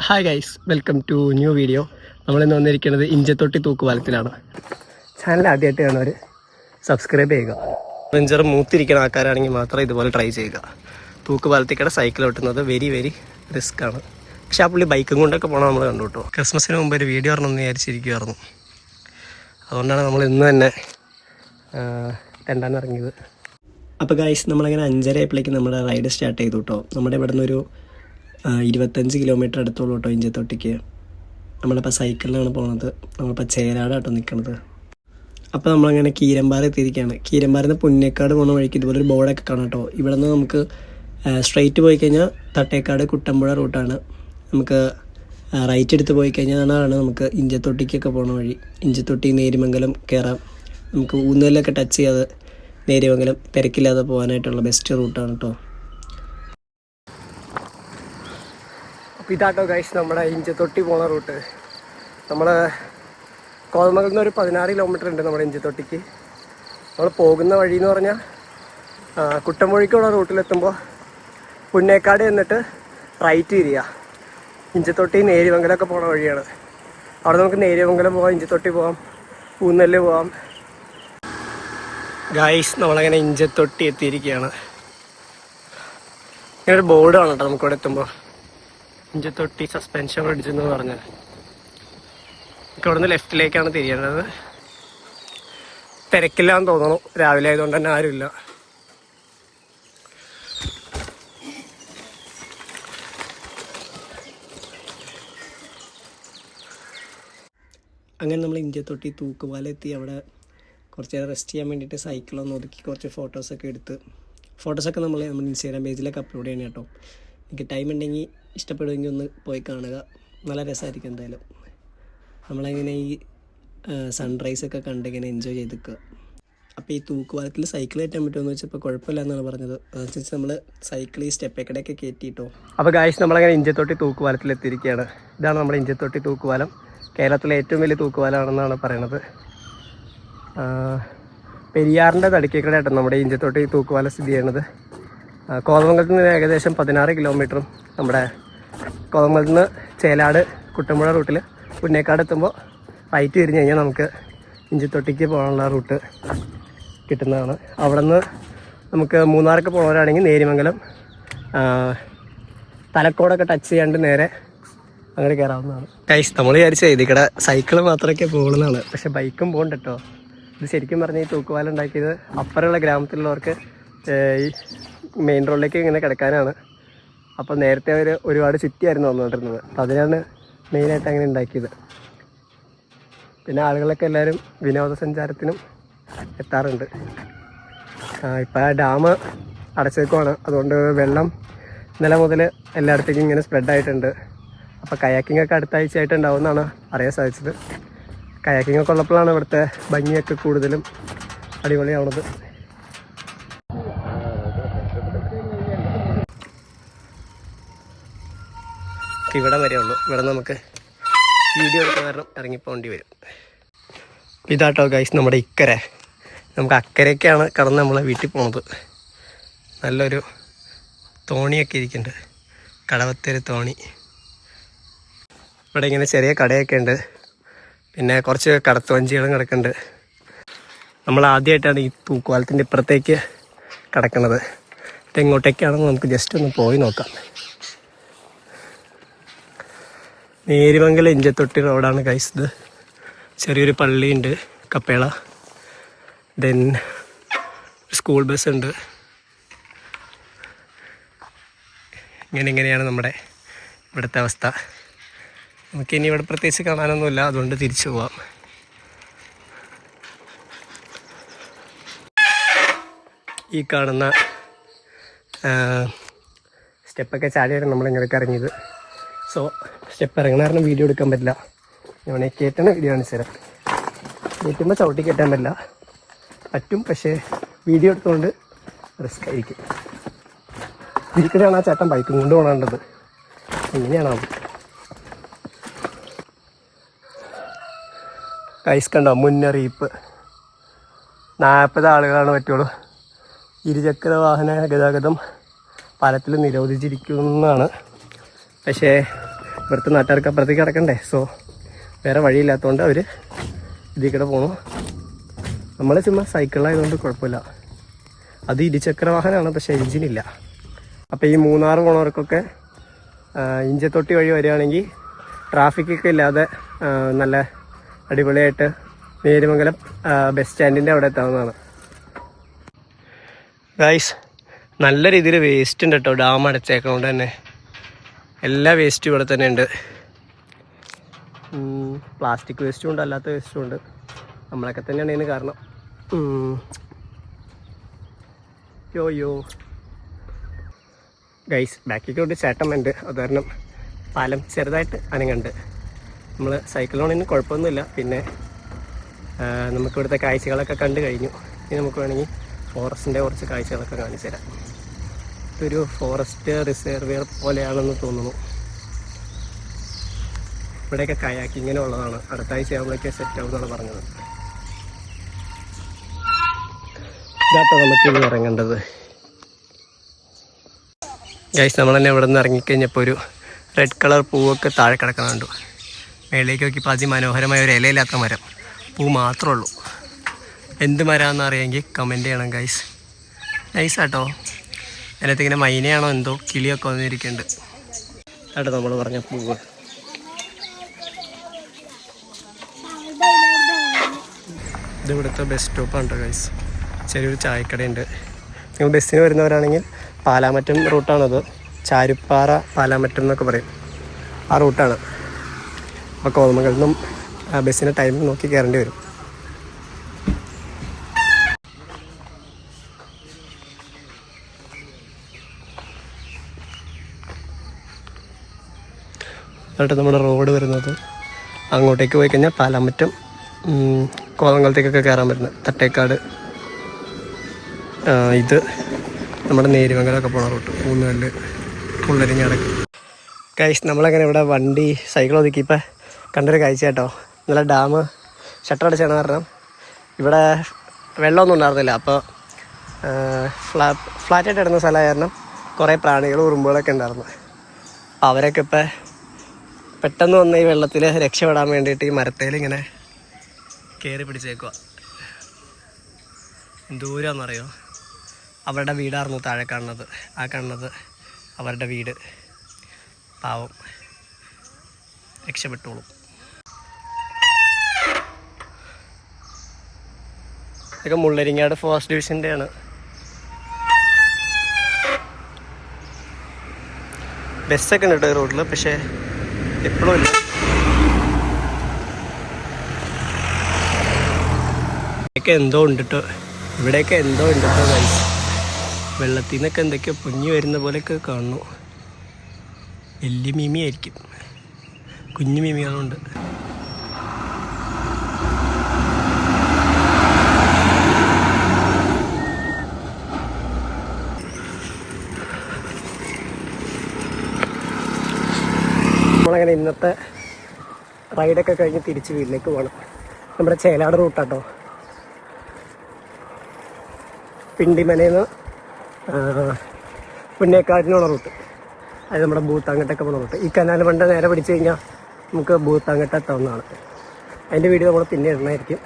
Hi guys welcome to new video നമ്മളിന്ന് വന്നിരിക്കുന്നത് Inchathotty തൂക്കുപാലത്തിലാണ്. Channel ആദ്യമായിട്ട് കാണുന്നവർ സബ്സ്ക്രൈബ് ചെയ്യുക. വെഞ്ചർ മൂത്തിരിക്കുന്ന ആൾക്കാരാണെങ്കിൽ മാത്രം ഇതുപോലെ ട്രൈ ചെയ്യുക. തൂക്കുപാലത്തിക്കടെ സൈക്കിൾ ഓട്ടുന്നത് വെരി വെരി റിസ്ക് ആണ്. പക്ഷെ ആ പുള്ളി ബൈക്കും കൊണ്ടൊക്കെ പോകണം നമ്മൾ കണ്ടു കേട്ടോ ക്രിസ്മസിന് മുമ്പ് ഒരു വീഡിയോ പറഞ്ഞു വിചാരിച്ചിരിക്കുമായിരുന്നു അതുകൊണ്ടാണ് നമ്മൾ ഇന്ന് തന്നെ രണ്ടാണ് ഇറങ്ങിയത്. അപ്പോൾ ഗൈസ് നമ്മളങ്ങനെ അഞ്ചര ആയപ്പോഴേക്കും നമ്മുടെ റൈഡ് സ്റ്റാർട്ട് ചെയ്തു കേട്ടോ നമ്മുടെ ഇവിടെ നിന്നൊരു ഇരുപത്തഞ്ച് കിലോമീറ്റർ അടുത്തുള്ളൂ കേട്ടോ ഇഞ്ചത്തോട്ടേക്ക്. നമ്മളിപ്പോൾ സൈക്കിളിലാണ് പോണത്. നമ്മളിപ്പോൾ ചേരാടാട്ടോ നിൽക്കണത് അപ്പോൾ നമ്മളങ്ങനെ കീരമ്പാറ എത്തിയിരിക്കുകയാണ് കീരമ്പാറിൽ നിന്ന് പുന്നേക്കാട് പോകുന്ന വഴിക്ക് ഇതുപോലെ ഒരു ബോർഡൊക്കെ കാണാം കേട്ടോ ഇവിടെ നിന്ന് നമുക്ക് സ്ട്രെയിറ്റ് പോയി കഴിഞ്ഞാൽ തട്ടേക്കാട് കുട്ടമ്പുഴ റൂട്ടാണ് നമുക്ക് റൈറ്റ് എടുത്ത് പോയി കഴിഞ്ഞാൽ ആണ് നമുക്ക് ഇഞ്ചത്തൊട്ടിക്കൊക്കെ പോണ വഴി. ഇഞ്ചത്തൊട്ടി നേരിമംഗലം കയറാം നമുക്ക് ഊന്നലൊക്കെ ടച്ച് ചെയ്യാതെ നേരിമംഗലം തിരക്കില്ലാതെ പോകാനായിട്ടുള്ള ബെസ്റ്റ് റൂട്ടാണ് കേട്ടോ അപ്പോൾ ഇതാട്ടോ ഗൈസ് നമ്മുടെ ഇഞ്ചത്തൊട്ടി പോണ റൂട്ട്. നമ്മൾ കോതമംഗലം നിന്ന് ഒരു പതിനാറ് കിലോമീറ്റർ ഉണ്ട് നമ്മുടെ ഇഞ്ചത്തൊട്ടിക്ക് നമ്മൾ പോകുന്ന വഴി എന്ന് പറഞ്ഞാൽ കുട്ടമ്പുഴയ്ക്കുള്ള റൂട്ടിലെത്തുമ്പോൾ പുന്നേക്കാട് എന്നിട്ട് റൈറ്റ് തിരിയുക ഇഞ്ചത്തൊട്ടി നേരിമംഗലമൊക്കെ പോണ വഴിയാണ്. അവിടെ നമുക്ക് നേരിമംഗലം പോകാം ഇഞ്ചത്തൊട്ടി പോകാം ഊന്നൽ പോകാം ഗായ്സ് നമ്മളങ്ങനെ ഇഞ്ചത്തൊട്ടി എത്തിയിരിക്കുകയാണ്. ഇങ്ങനെ ഒരു ബോർഡ് കാണാം കേട്ടോ നമുക്കിവിടെ എത്തുമ്പോൾ ഇഞ്ചത്തൊട്ടി സസ്പെൻഷൻ ബ്രിഡ്ജ് പറഞ്ഞത് എനിക്ക് അവിടുന്ന് ലെഫ്റ്റിലേക്കാണ് തിരിയേണ്ടത്. തിരക്കില്ലാന്ന് തോന്നുന്നു രാവിലെ ആയതുകൊണ്ട് തന്നെ ആരുമില്ല. അങ്ങനെ നമ്മൾ ഇഞ്ചത്തൊട്ടി തൂക്കുപാല എത്തി അവിടെ കുറച്ച് നേരം റെസ്റ്റ് ചെയ്യാൻ വേണ്ടിയിട്ട് സൈക്കിളൊന്ന് ഒതുക്കി കുറച്ച് ഫോട്ടോസൊക്കെ എടുത്ത്. ഫോട്ടോസൊക്കെ നമ്മൾ നമ്മുടെ ഇൻസ്റ്റാഗ്രാം പേജിലൊക്കെ അപ്ലോഡ് ചെയ്യണം കേട്ടോ. എനിക്ക് ടൈം ഉണ്ടെങ്കിൽ ഇഷ്ടപ്പെടുമെങ്കിൽ ഒന്ന് പോയി കാണുക. നല്ല രസമായിരിക്കും എന്തായാലും. നമ്മളങ്ങനെ ഈ സൺറൈസ് ഒക്കെ കണ്ട് ഇങ്ങനെ എൻജോയ് ചെയ്തിക്കുക അപ്പോൾ ഈ തൂക്കുപാലത്തിൽ സൈക്കിൾ കയറ്റാൻ പറ്റുമെന്ന് വെച്ചപ്പോൾ കുഴപ്പമില്ല എന്നാണ് പറഞ്ഞത്. അതനുസരിച്ച് നമ്മൾ സൈക്കിൾ ഈ സ്റ്റെപ്പേക്കടയൊക്കെ കയറ്റിയിട്ടോ. അപ്പോൾ ഗായ്സ് നമ്മളങ്ങനെ ഇഞ്ചത്തൊട്ടി തൂക്കുപാലത്തിൽ എത്തിയിരിക്കുകയാണ്. ഇതാണ് നമ്മുടെ ഇഞ്ചത്തൊട്ടി തൂക്കുപാലം. കേരളത്തിലെ ഏറ്റവും വലിയ തൂക്കുപാലമാണെന്നാണ് പറയണത്. പെരിയാറിന്റെ തടിക്കേക്കടയായിട്ടാണ് നമ്മുടെ ഇഞ്ചത്തൊട്ടി തൂക്കുപാലം സ്ഥിതി ചെയ്യുന്നത്. കോതമംഗലത്ത് നിന്ന് ഏകദേശം പതിനാറ് കിലോമീറ്ററും നമ്മുടെ കോതമംഗലത്ത് നിന്ന് ചേലാട് കുട്ടമ്പുഴ റൂട്ടിൽ പുന്നേക്കാട് എത്തുമ്പോൾ റൈറ്റ് തിരിഞ്ഞ് കഴിഞ്ഞാൽ നമുക്ക് ഇഞ്ചിത്തൊട്ടിക്ക് പോകാനുള്ള റൂട്ട് കിട്ടുന്നതാണ്. അവിടെ നിന്ന് നമുക്ക് മൂന്നാറൊക്കെ പോകുന്നവരാണെങ്കിൽ നേരിമംഗലം തലക്കോടൊക്കെ ടച്ച് ചെയ്യാണ്ട് നേരെ അങ്ങനെ കയറാവുന്നതാണ് കൈസ് നമ്മൾ വിചാരിച്ച ഇതിക്കടെ സൈക്കിൾ മാത്രമൊക്കെ പോകുന്നതാണ് പക്ഷെ ബൈക്കും പോകണ്ട കേട്ടോ ഇത് ശരിക്കും പറഞ്ഞാൽ ഈ തൂക്കുപാലം ഉണ്ടാക്കിയത് അപ്പുറമുള്ള ഗ്രാമത്തിലുള്ളവർക്ക് ഈ മെയിൻ റോഡിലേക്ക് ഇങ്ങനെ കിടക്കാനാണ്. അപ്പോൾ നേരത്തെ അവർ ഒരുപാട് ചുറ്റിയായിരുന്നു വന്നുകൊണ്ടിരുന്നത്. അപ്പോൾ അതിനാണ് മെയിനായിട്ട് അങ്ങനെ ഉണ്ടാക്കിയത്. പിന്നെ ആളുകളൊക്കെ എല്ലാവരും വിനോദസഞ്ചാരത്തിനും എത്താറുണ്ട്. ഇപ്പോൾ ഡാം അടച്ചേക്കുവാണ്. അതുകൊണ്ട് വെള്ളം ഇന്നലെ മുതൽ എല്ലായിടത്തേക്കും ഇങ്ങനെ സ്പ്രെഡായിട്ടുണ്ട് അപ്പോൾ കയാക്കിംഗ് ഒക്കെ അടുത്ത ആഴ്ച ആയിട്ട് ഉണ്ടാവുമെന്നാണ് അറിയാൻ സാധിച്ചത്. കയാക്കിംഗ് ഒക്കെ ഉള്ളപ്പോഴാണ് ഇവിടുത്തെ ഭംഗിയൊക്കെ കൂടുതലും അടിപൊളിയാവുന്നത്. ഇവിടെ വരെ ഉള്ളൂ. ഇവിടെ നമുക്ക് വീഡിയോ എടുക്കാൻ കാരണം ഇറങ്ങിപ്പോണ്ടി വരും. ഇതാട്ടോ ഗൈസ് നമ്മുടെ ഇക്കരെ. നമുക്ക് അക്കരയ്ക്കാണ് കടന്ന് നമ്മളെ വീട്ടിൽ പോണത്. നല്ലൊരു തോണിയൊക്കെ ഇരിക്കുന്നുണ്ട്. കടവത്തേര് തോണി. ഇവിടെ ഇങ്ങനെ ചെറിയ കടയൊക്കെ ഉണ്ട്. പിന്നെ കുറച്ച് കടത്തുവഞ്ചികളും കിടക്കുന്നുണ്ട്. നമ്മൾ ആദ്യമായിട്ടാണ് ഈ തൂക്കുവാലത്തിന്റെ ഇപ്പുറത്തേക്ക് കിടക്കുന്നത് ഇതെങ്ങോട്ടേക്കാണെന്ന് നമുക്ക് ജസ്റ്റ് ഒന്ന് പോയി നോക്കാം. നേരിമംഗലം ഇഞ്ചത്തൊട്ടി റോഡാണ് ഗൈസ് ഇത്. ചെറിയൊരു പള്ളിയുണ്ട് കപ്പേള. ദെൻ സ്കൂൾ ബസ് ഉണ്ട്. ഇങ്ങനെ ഇങ്ങനെയാണ് നമ്മുടെ ഇവിടുത്തെ അവസ്ഥ. നമുക്കിനി ഇവിടെ പ്രത്യേകിച്ച് കാണാനൊന്നുമില്ല അതുകൊണ്ട് തിരിച്ചു പോവാം. ഈ കാണുന്ന സ്റ്റെപ്പൊക്കെ ചാടിയാണ് നമ്മളിങ്ങനെ ഇറങ്ങിയത്. സോ സ്റ്റെപ്പ് ഇറങ്ങണ കാരണം വീഡിയോ എടുക്കാൻ പറ്റില്ല. ഞാൻ കയറ്റണ വീഡിയോ കാണിച്ചു തരാം കയറ്റുമ്പോൾ ചവിട്ടി കയറ്റാൻ പറ്റില്ല. പറ്റും പക്ഷേ വീഡിയോ എടുത്തുകൊണ്ട് റിസ്ക് ആയിരിക്കും. ഇരിക്കലാണ് ആ ചേട്ടൻ ബൈക്കും കൊണ്ട് പോകേണ്ടത് എങ്ങനെയാണോ കൈസ് കണ്ടോ മുന്നറിയിപ്പ്. നാൽപ്പത് ആളുകളാണ് പറ്റുള്ളൂ. ഇരുചക്ര വാഹന ഗതാഗതം പാലത്തിൽ നിരോധിച്ചിരിക്കുന്നതാണ്. പക്ഷേ ഇവിടുത്തെ നാട്ടുകാർക്ക് അപ്പുറത്തേക്ക് കിടക്കണ്ടേ? സോ വേറെ വഴിയില്ലാത്തതുകൊണ്ട് അവർ ഇതിൽ കൂടെ പോണു. നമ്മൾ ചുമ്മാ സൈക്കിളിലായതുകൊണ്ട് കുഴപ്പമില്ല. അത് ഇരുചക്ര വാഹനമാണ് പക്ഷേ എഞ്ചിനില്ല അപ്പോൾ ഈ മൂന്നാർ പോണവർക്കൊക്കെ ഇഞ്ചത്തൊട്ടി വഴി വരികയാണെങ്കിൽ ട്രാഫിക്കൊക്കെ ഇല്ലാതെ നല്ല അടിപൊളിയായിട്ട് നേരുമംഗലം ബസ് സ്റ്റാൻഡിന്റെ അവിടെ എത്താവുന്നതാണ്. ഗൈസ് നല്ല രീതിയിൽ വേസ്റ്റ് ഉണ്ട് കേട്ടോ ഡാം അടച്ചേക്കൊണ്ട് തന്നെ. എല്ലാ വേസ്റ്റും ഇവിടെ തന്നെ ഉണ്ട്. പ്ലാസ്റ്റിക് വേസ്റ്റും ഉണ്ട് അല്ലാത്ത വേസ്റ്റും ഉണ്ട്. നമ്മളൊക്കെ തന്നെയാണ് ഇതിന് കാരണം. യോ യോ ഗൈസ് ബാക്കിലോട്ട് ചേട്ടമുണ്ട് അത് കാരണം പാലം ചെറുതായിട്ട് അനങ്ങുണ്ട്. നമ്മൾ സൈക്കിളോണിന് കുഴപ്പമൊന്നുമില്ല. പിന്നെ നമുക്കിവിടുത്തെ കാഴ്ചകളൊക്കെ കണ്ടു കഴിഞ്ഞു. ഇനി നമുക്ക് വേണമെങ്കിൽ ഫോറസ്റ്റിന്റെ കുറച്ച് കാഴ്ചകളൊക്കെ കാണിച്ചു തരാം. ഇതൊരു ഫോറസ്റ്റ് റിസർവിയർ പോലെയാണെന്ന് തോന്നുന്നു. ഇവിടെയൊക്കെ കയാക്കിങ്ങനെ ഉള്ളതാണ്. അടുത്ത ആഴ്ച ആകുമ്പോഴേക്ക് സെറ്റ് ആവുമെന്നാണ് പറഞ്ഞത്. ഇതാട്ടോ നമുക്ക് ഇനി ഇറങ്ങേണ്ടത്. ഗൈസ് നമ്മൾ തന്നെ ഇവിടെ നിന്ന് ഇറങ്ങിക്കഴിഞ്ഞപ്പോൾ ഒരു റെഡ് കളർ പൂവൊക്കെ താഴെ കിടക്കണം കണ്ടു മേളിലേക്ക് നോക്കിയപ്പോൾ അതിമനോഹരമായ ഒരു ഇലയില്ലാത്ത മരം. പൂ മാത്രമേ ഉള്ളൂ. എന്ത് മരമാണെന്ന് അറിയാമെങ്കിൽ കമന്റ് ചെയ്യണം ഗൈസ് നൈസാട്ടോ അതിനകത്ത് ഇങ്ങനെ മൈനയാണോ എന്തോ കിളിയൊക്കെ വന്നിരിക്കുന്നുണ്ട്. ആട്ടോ നമ്മൾ പറഞ്ഞ പൂവ്. ഇത് ഇവിടുത്തെ ബസ് സ്റ്റോപ്പാണ് ഗൈസ് ചെറിയൊരു ചായക്കടയുണ്ട്. നിങ്ങൾ ബസ്സിന് വരുന്നവരാണെങ്കിൽ പാലാമറ്റം റൂട്ടാണത് ചാരുപ്പാറ പാലാമറ്റം എന്നൊക്കെ പറയും. ആ റൂട്ടാണ് അപ്പോൾ നിന്നും ബസ്സിന് ടൈം നോക്കി കയറേണ്ടി വരും. എന്നിട്ട് നമ്മുടെ റോഡ് വരുന്നത് അങ്ങോട്ടേക്ക് പോയി കഴിഞ്ഞാൽ പാലാമറ്റം ഉം, കോതമംഗലത്തേക്കൊക്കെ കയറാൻ പറ്റുന്നത് തട്ടേക്കാട്. ഇത് നമ്മുടെ നേരിമംഗലമൊക്കെ പോണ റൂട്ട്. മൂന്നുകല്ല് പുള്ളരിഞ്ഞാട് കൈസ് നമ്മളങ്ങനെ ഇവിടെ വണ്ടി സൈക്കിൾ ഒതുക്കി. ഇപ്പം കണ്ടൊരു കാഴ്ച കേട്ടോ. ഇന്നലെ ഡാം ഷട്ടർ അടിച്ചാണ് കാരണം. ഇവിടെ വെള്ളമൊന്നും ഉണ്ടായിരുന്നില്ല. അപ്പോൾ ഫ്ലാ ഫ്ലാറ്റായിട്ട് ഇടുന്ന സ്ഥലമായ കാരണം കുറേ പ്രാണികൾ ഉറുമ്പുകളൊക്കെ ഉണ്ടായിരുന്നു. അവരൊക്കെ ഇപ്പം പെട്ടെന്ന് വന്ന ഈ വെള്ളത്തിൽ രക്ഷപ്പെടാൻ വേണ്ടിയിട്ട് ഈ മരത്തേൽ ഇങ്ങനെ കയറി പിടിച്ചേക്കുക ദൂരമെന്നറിയോ അവരുടെ വീടായിരുന്നു താഴെ കാണുന്നത്. ആ കാണുന്നത് അവരുടെ വീട്. പാവം. രക്ഷപ്പെട്ടോളും. ഇതൊക്കെ മുള്ളരിങ്ങാട് ഫോറസ്റ്റ് ഡിവിഷന്റെയാണ് ബസ്സൊക്കെ ഉണ്ട് കേട്ടോ ഈ റോഡിൽ പക്ഷേ എപ്പോഴും ഇവിടെയൊക്കെ എന്തോ ഉണ്ട് ഇവിടെയൊക്കെ എന്തോ ഉണ്ട് കേട്ടോ വെള്ളത്തിൽ നിന്നൊക്കെ എന്തൊക്കെയോ പൊങ്ങി വരുന്ന പോലെയൊക്കെ കാണുന്നു. വലിയ മീമിയായിരിക്കും. കുഞ്ഞു മീമികളുണ്ട്. നമ്മളങ്ങനെ ഇന്നത്തെ റൈഡൊക്കെ കഴിഞ്ഞ് തിരിച്ച് വീട്ടിലേക്ക് പോകണം നമ്മുടെ ചേലാട് റൂട്ടാട്ടോ. പിണ്ടിമലയിൽ നിന്ന് പുന്നേക്കാടിനുള്ള റൂട്ട്. അത് നമ്മുടെ ബൂത്താങ്കട്ടൊക്കെ പോകുന്ന റൂട്ട്. ഈ കനാൽ പണ്ട് നേരെ പിടിച്ചു കഴിഞ്ഞാൽ നമുക്ക് ബൂത്താങ്കട്ട എത്താവുന്നതാണ് അതിന്റെ വീഡിയോ നമ്മൾ പിന്നെ ഇടണമായിരിക്കും